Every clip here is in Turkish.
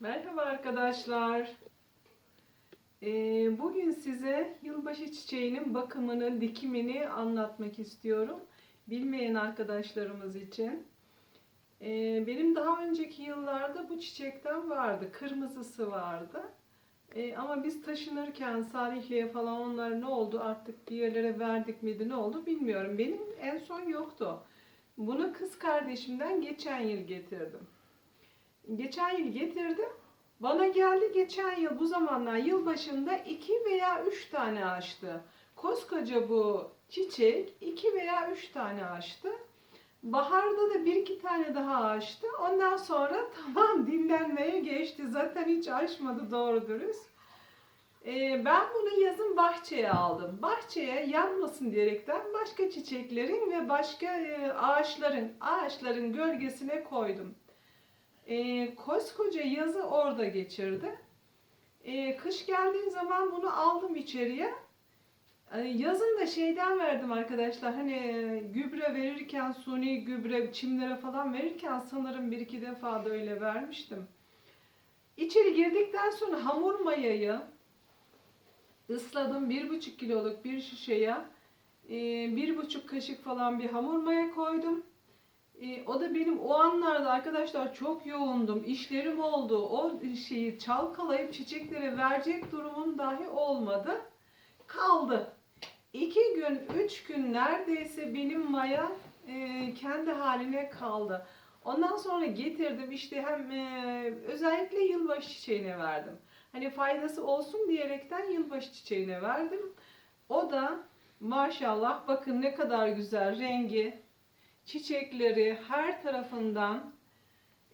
Merhaba arkadaşlar. Ee, bugün size yılbaşı çiçeğinin bakımını, dikimini anlatmak istiyorum. Bilmeyen arkadaşlarımız için. Ee, benim daha önceki yıllarda bu çiçekten vardı. Kırmızısı vardı. Ee, ama biz taşınırken Salihli'ye falan onlar ne oldu artık bir yerlere verdik miydi ne oldu bilmiyorum. Benim en son yoktu. Bunu kız kardeşimden geçen yıl getirdim. Geçen yıl getirdim. Bana geldi geçen yıl bu zamanlar yılbaşında iki veya üç tane açtı. Koskoca bu çiçek iki veya üç tane açtı. Baharda da bir iki tane daha açtı. Ondan sonra tamam dinlenmeye geçti. Zaten hiç açmadı doğru dürüst. Ee, ben bunu yazın bahçeye aldım. Bahçeye yanmasın diyerekten başka çiçeklerin ve başka e, ağaçların ağaçların gölgesine koydum. E, koskoca yazı orada geçirdi. E, kış geldiği zaman bunu aldım içeriye. E, yazın da şeyden verdim arkadaşlar. Hani e, gübre verirken suni gübre çimlere falan verirken sanırım bir iki defa da öyle vermiştim. İçeri girdikten sonra hamur mayayı ısladım. Bir buçuk kiloluk bir şişeye bir buçuk kaşık falan bir hamur maya koydum. E, o da benim o anlarda arkadaşlar çok yoğundum. İşlerim oldu. O şeyi çalkalayıp çiçeklere verecek durumum dahi olmadı. Kaldı. İki gün, üç gün neredeyse benim maya e, kendi haline kaldı. Ondan sonra getirdim işte hem e, özellikle yılbaşı çiçeğine verdim. Hani faydası olsun diyerekten yılbaşı çiçeğine verdim. O da maşallah bakın ne kadar güzel rengi, çiçekleri her tarafından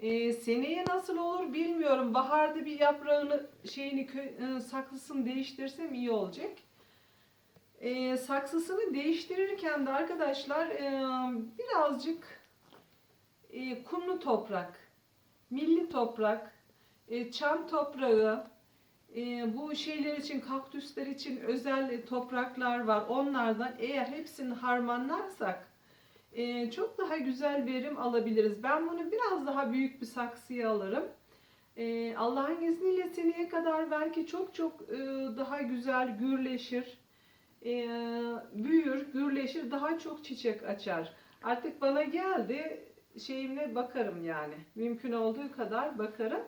e, seneye nasıl olur bilmiyorum. Baharda bir yaprağını şeyini e, saksısını değiştirsem iyi olacak. E, saksısını değiştirirken de arkadaşlar e, birazcık e, kumlu toprak, milli toprak, e, çam toprağı, e, bu şeyler için, kaktüsler için özel topraklar var. Onlardan eğer hepsini harmanlarsak e, çok daha güzel verim alabiliriz. Ben bunu biraz daha büyük bir saksıya alırım. E, Allah'ın izniyle seneye kadar belki çok çok e, daha güzel gürleşir, e, büyür, gürleşir, daha çok çiçek açar. Artık bana geldi şeyimle bakarım yani. Mümkün olduğu kadar bakarım.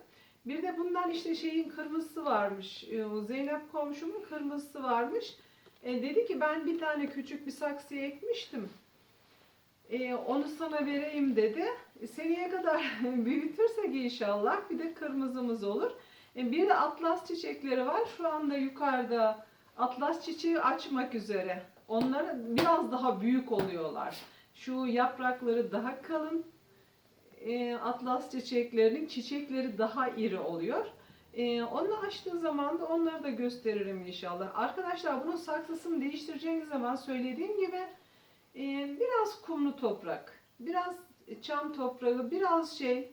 Bir de bundan işte şeyin kırmızısı varmış. Zeynep komşumun kırmızısı varmış. E, dedi ki ben bir tane küçük bir saksıya ekmiştim. E, onu sana vereyim dedi. Seneye kadar büyütürsek inşallah bir de kırmızımız olur. E, bir de atlas çiçekleri var. Şu anda yukarıda atlas çiçeği açmak üzere. Onlar biraz daha büyük oluyorlar. Şu yaprakları daha kalın. E, atlas çiçeklerinin çiçekleri daha iri oluyor. E, onu açtığı zaman da onları da gösteririm inşallah. Arkadaşlar bunun saksısını değiştireceğiniz zaman söylediğim gibi ee, biraz kumlu toprak, biraz çam toprağı, biraz şey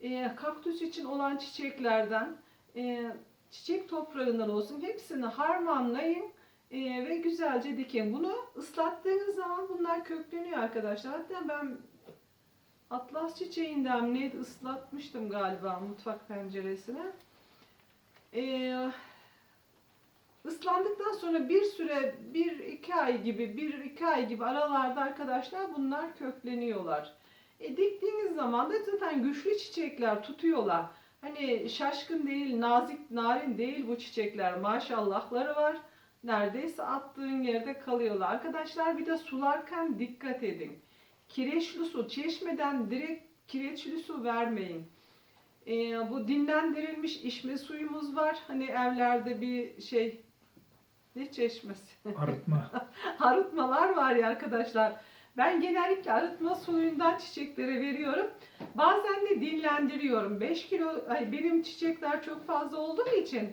e, kaktüs için olan çiçeklerden e, çiçek toprağından olsun hepsini harmanlayın e, ve güzelce dikin. Bunu ıslattığınız zaman bunlar kökleniyor arkadaşlar. Hatta ben atlas çiçeğinden neydi ıslatmıştım galiba mutfak penceresine. Eee Islandıktan sonra bir süre, bir iki ay gibi, bir iki ay gibi aralarda arkadaşlar bunlar kökleniyorlar. E, diktiğiniz zaman da zaten güçlü çiçekler tutuyorlar. Hani şaşkın değil, nazik, narin değil bu çiçekler. Maşallahları var. Neredeyse attığın yerde kalıyorlar. Arkadaşlar bir de sularken dikkat edin. Kireçli su, çeşmeden direkt kireçli su vermeyin. E, bu dinlendirilmiş içme suyumuz var. Hani evlerde bir şey ne çeşmesi? Arıtma. Arıtmalar var ya arkadaşlar. Ben genellikle arıtma suyundan çiçeklere veriyorum. Bazen de dinlendiriyorum. 5 kilo, ay benim çiçekler çok fazla olduğu için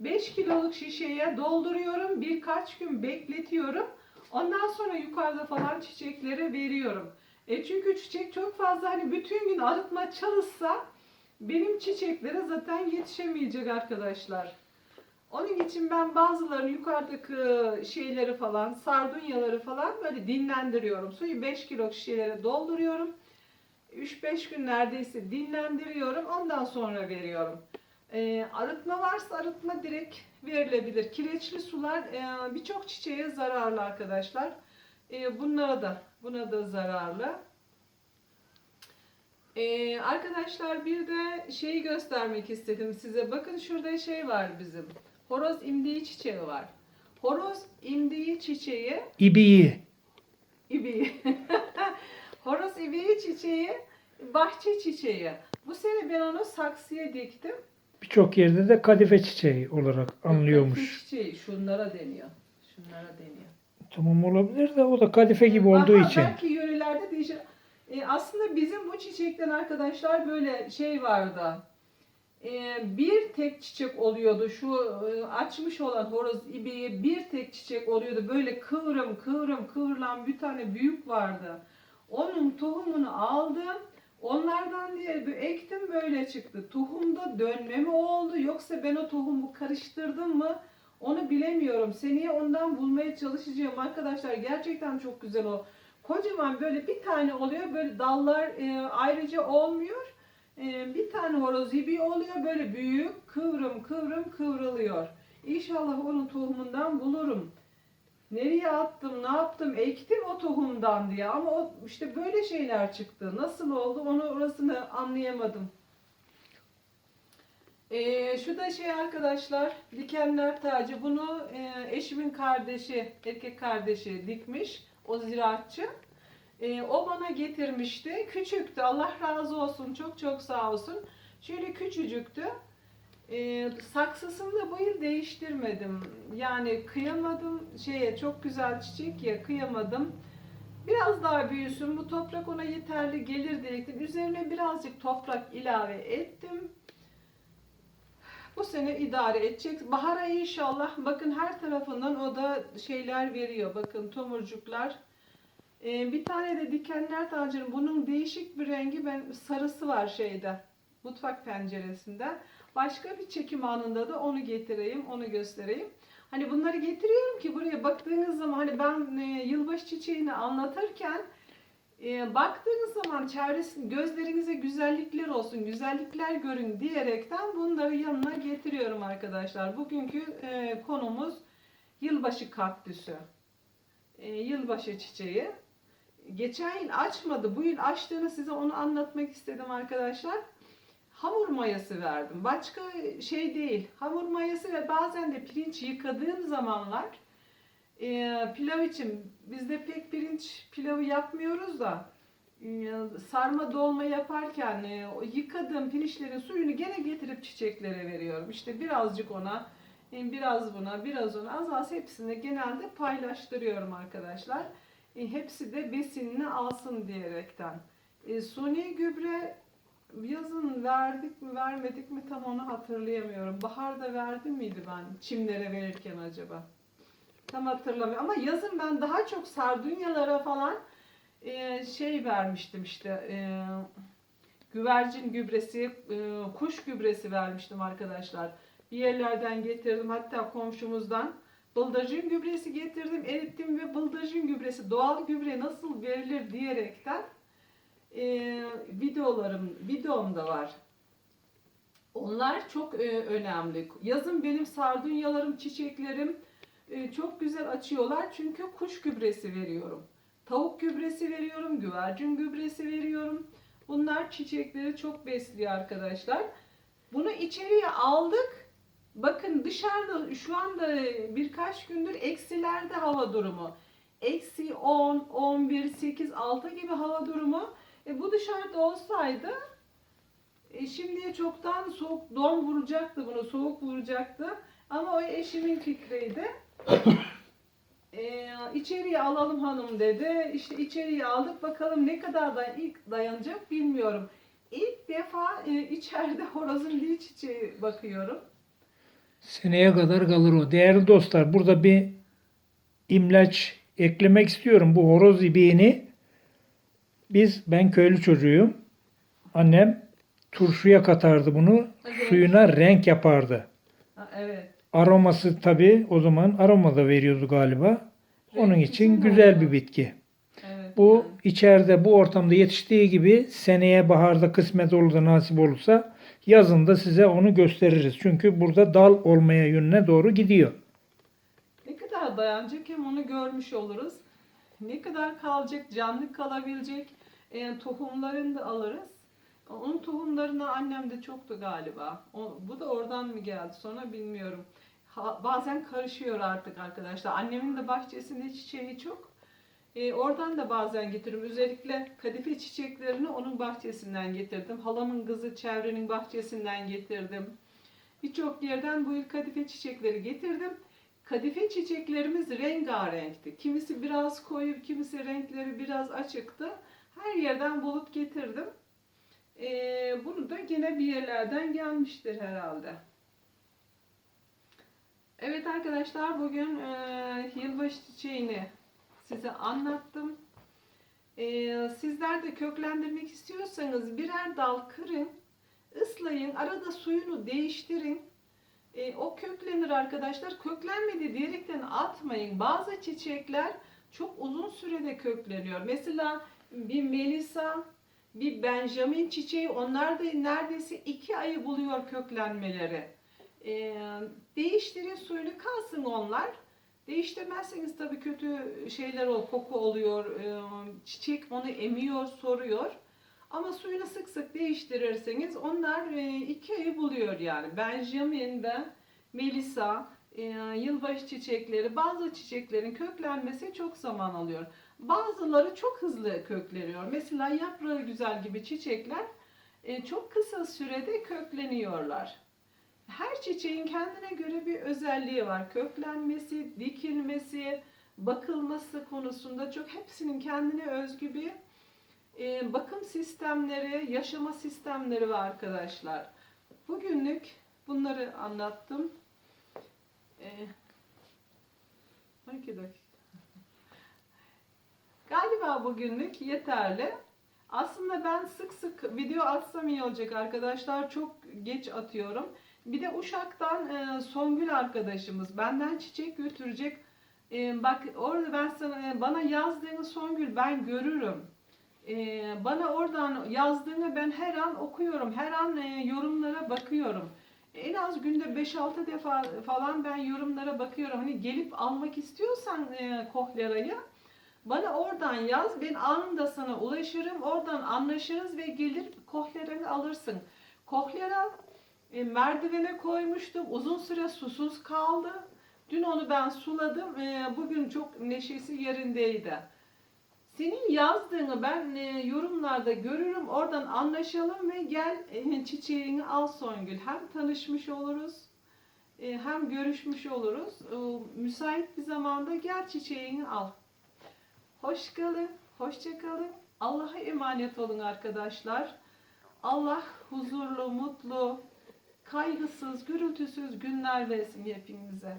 5 kiloluk şişeye dolduruyorum. Birkaç gün bekletiyorum. Ondan sonra yukarıda falan çiçeklere veriyorum. E çünkü çiçek çok fazla hani bütün gün arıtma çalışsa benim çiçeklere zaten yetişemeyecek arkadaşlar. Onun için ben bazılarını yukarıdaki şeyleri falan, sardunyaları falan böyle dinlendiriyorum. Suyu 5 kilo şişelere dolduruyorum. 3-5 gün neredeyse dinlendiriyorum. Ondan sonra veriyorum. Ee, arıtma varsa arıtma direkt verilebilir. Kireçli sular e, birçok çiçeğe zararlı arkadaşlar. E, bunlara da buna da zararlı. Ee, arkadaşlar bir de şeyi göstermek istedim size. Bakın şurada şey var bizim. Horoz imdiği çiçeği var. Horoz imdiği çiçeği İbiyi. İbiği. Horoz ibiği çiçeği, bahçe çiçeği. Bu sene ben onu saksıya diktim. Birçok yerde de kadife çiçeği olarak Kadife anlıyormuş. çiçeği şunlara deniyor. Şunlara deniyor. Tamam olabilir de o da kadife gibi Aha, olduğu için. Belki yörelerde değişir. E, aslında bizim bu çiçekten arkadaşlar böyle şey vardı. E, bir tek çiçek oluyordu. Şu e, açmış olan horoz ibiği bir tek çiçek oluyordu. Böyle kıvrım kıvrım kıvrılan bir tane büyük vardı. Onun tohumunu aldım. Onlardan diye bir ektim böyle çıktı. Tohumda dönme mi oldu yoksa ben o tohumu karıştırdım mı? Onu bilemiyorum. Seneye ondan bulmaya çalışacağım arkadaşlar. Gerçekten çok güzel o. Kocaman böyle bir tane oluyor. Böyle dallar e, ayrıca olmuyor. E, bir tane horoz gibi oluyor. Böyle büyük kıvrım kıvrım kıvrılıyor. İnşallah onun tohumundan bulurum. Nereye attım, ne yaptım, ektim o tohumdan diye. Ama o işte böyle şeyler çıktı. Nasıl oldu onu orasını anlayamadım. Ee, şu da şey arkadaşlar, dikenler tacı. Bunu e, eşimin kardeşi, erkek kardeşi dikmiş. O ziraatçı. Ee, o bana getirmişti. Küçüktü. Allah razı olsun. Çok çok sağ olsun. Şöyle küçücüktü. Ee, saksısını da bu yıl değiştirmedim. Yani kıyamadım. Şeye çok güzel çiçek ya kıyamadım. Biraz daha büyüsün. Bu toprak ona yeterli gelir diye Üzerine birazcık toprak ilave ettim. Bu sene idare edecek. Bahara inşallah bakın her tarafından o da şeyler veriyor. Bakın tomurcuklar. Ee, bir tane de dikenler tacının bunun değişik bir rengi ben sarısı var şeyde. Mutfak penceresinde. Başka bir çekim anında da onu getireyim, onu göstereyim. Hani bunları getiriyorum ki buraya baktığınız zaman hani ben e, yılbaşı çiçeğini anlatırken e, baktığınız zaman çevresi gözlerinize güzellikler olsun, güzellikler görün diyerekten bunları yanına getiriyorum arkadaşlar. Bugünkü e, konumuz yılbaşı kaktüsü. E, yılbaşı çiçeği. Geçen yıl açmadı. Bu yıl açtığını size onu anlatmak istedim arkadaşlar. Hamur mayası verdim. Başka şey değil. Hamur mayası ve bazen de pirinç yıkadığım zamanlar e, pilav için bizde pek pirinç pilavı yapmıyoruz da e, sarma dolma yaparken e, o yıkadığım pirinçlerin suyunu gene getirip çiçeklere veriyorum. İşte birazcık ona, e, biraz buna, biraz ona az az hepsini genelde paylaştırıyorum arkadaşlar. E, hepsi de besinini alsın diyerekten. E, suni gübre yazın verdik mi vermedik mi tam onu hatırlayamıyorum. Baharda verdim miydi ben çimlere verirken acaba? Tam hatırlamıyorum ama yazın ben daha çok sardunyalara falan e, şey vermiştim işte e, güvercin gübresi, e, kuş gübresi vermiştim arkadaşlar. Bir yerlerden getirdim hatta komşumuzdan. Bıldırcın gübresi getirdim, erittim ve bıldırcın gübresi, doğal gübre nasıl verilir diyerekten e, videolarım, videom da var. Onlar çok e, önemli. Yazın benim sardunyalarım, çiçeklerim e, çok güzel açıyorlar çünkü kuş gübresi veriyorum. Tavuk gübresi veriyorum, güvercin gübresi veriyorum. Bunlar çiçekleri çok besliyor arkadaşlar. Bunu içeriye aldık. Bakın dışarıda şu anda birkaç gündür eksilerde hava durumu. Eksi 10, 11, 8, 6 gibi hava durumu. E, bu dışarıda olsaydı e, şimdiye çoktan soğuk don vuracaktı bunu, soğuk vuracaktı. Ama o eşimin fikriydi. E, içeriye alalım hanım dedi. İşte içeriye aldık. Bakalım ne kadar da ilk dayanacak bilmiyorum. İlk defa e, içeride horozun çiçeği bakıyorum. Seneye kadar kalır o. Değerli dostlar burada bir imlaç eklemek istiyorum. Bu horoz ibiğini biz ben köylü çocuğuyum. Annem turşuya katardı bunu. Evet. Suyuna renk yapardı. Ha, evet. Aroması tabii o zaman aroma da veriyordu galiba. Onun için güzel bir bitki. Evet. bu içeride bu ortamda yetiştiği gibi seneye baharda kısmet olur da nasip olursa yazında size onu gösteririz. Çünkü burada dal olmaya yönüne doğru gidiyor. Ne kadar dayanacak hem onu görmüş oluruz. Ne kadar kalacak, canlı kalabilecek e, tohumlarını da alırız. Onun tohumlarına annem de çoktu galiba. O, bu da oradan mı geldi sonra bilmiyorum. Ha- bazen karışıyor artık arkadaşlar. Annemin de bahçesinde çiçeği çok. E, oradan da bazen getiririm. Özellikle kadife çiçeklerini onun bahçesinden getirdim. Halamın kızı çevrenin bahçesinden getirdim. Birçok yerden bu yıl kadife çiçekleri getirdim. Kadife çiçeklerimiz rengarenkti. Kimisi biraz koyu, kimisi renkleri biraz açıktı. Her yerden bulup getirdim. Ee, bunu da yine bir yerlerden gelmiştir herhalde. Evet arkadaşlar bugün e, yılbaşı çiçeğini size anlattım. Ee, sizler de köklendirmek istiyorsanız birer dal kırın, ıslayın, arada suyunu değiştirin. E, o köklenir arkadaşlar. Köklenmedi diyerekten atmayın. Bazı çiçekler çok uzun sürede kökleniyor. Mesela bir melisa, bir benjamin çiçeği onlar da neredeyse iki ayı buluyor köklenmeleri. E, değiştirin suyunu kalsın onlar. Değiştirmezseniz tabii kötü şeyler ol, koku oluyor. E, çiçek onu emiyor, soruyor. Ama suyunu sık sık değiştirirseniz onlar e, iki ayı buluyor yani. Benjamin ve Melisa, e, yılbaşı çiçekleri, bazı çiçeklerin köklenmesi çok zaman alıyor. Bazıları çok hızlı kökleniyor. Mesela yaprağı güzel gibi çiçekler çok kısa sürede kökleniyorlar. Her çiçeğin kendine göre bir özelliği var. Köklenmesi, dikilmesi, bakılması konusunda çok hepsinin kendine özgü bir e, bakım sistemleri, yaşama sistemleri var arkadaşlar. Bugünlük bunları anlattım. E, 12 dakika. Galiba bugünlük yeterli. Aslında ben sık sık video atsam iyi olacak arkadaşlar. Çok geç atıyorum. Bir de Uşak'tan e, Songül arkadaşımız benden çiçek götürecek. E, bak orada ben sana bana yazdığını Songül ben görürüm. Ee, bana oradan yazdığını ben her an okuyorum. Her an e, yorumlara bakıyorum. En az günde 5-6 defa falan ben yorumlara bakıyorum. Hani gelip almak istiyorsan e, kohlerayı bana oradan yaz. Ben anında sana ulaşırım. Oradan anlaşırız ve gelir kohleranı alırsın. Kohlera e, merdivene koymuştum. Uzun süre susuz kaldı. Dün onu ben suladım. E, bugün çok neşesi yerindeydi. Senin yazdığını ben e, yorumlarda görürüm. Oradan anlaşalım ve gel e, çiçeğini al Songül. Hem tanışmış oluruz e, hem görüşmüş oluruz. E, müsait bir zamanda gel çiçeğini al. Hoş kalın, hoşça kalın. Allah'a emanet olun arkadaşlar. Allah huzurlu, mutlu, kaygısız, gürültüsüz günler versin hepinize.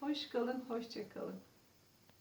Hoş kalın, hoşça kalın.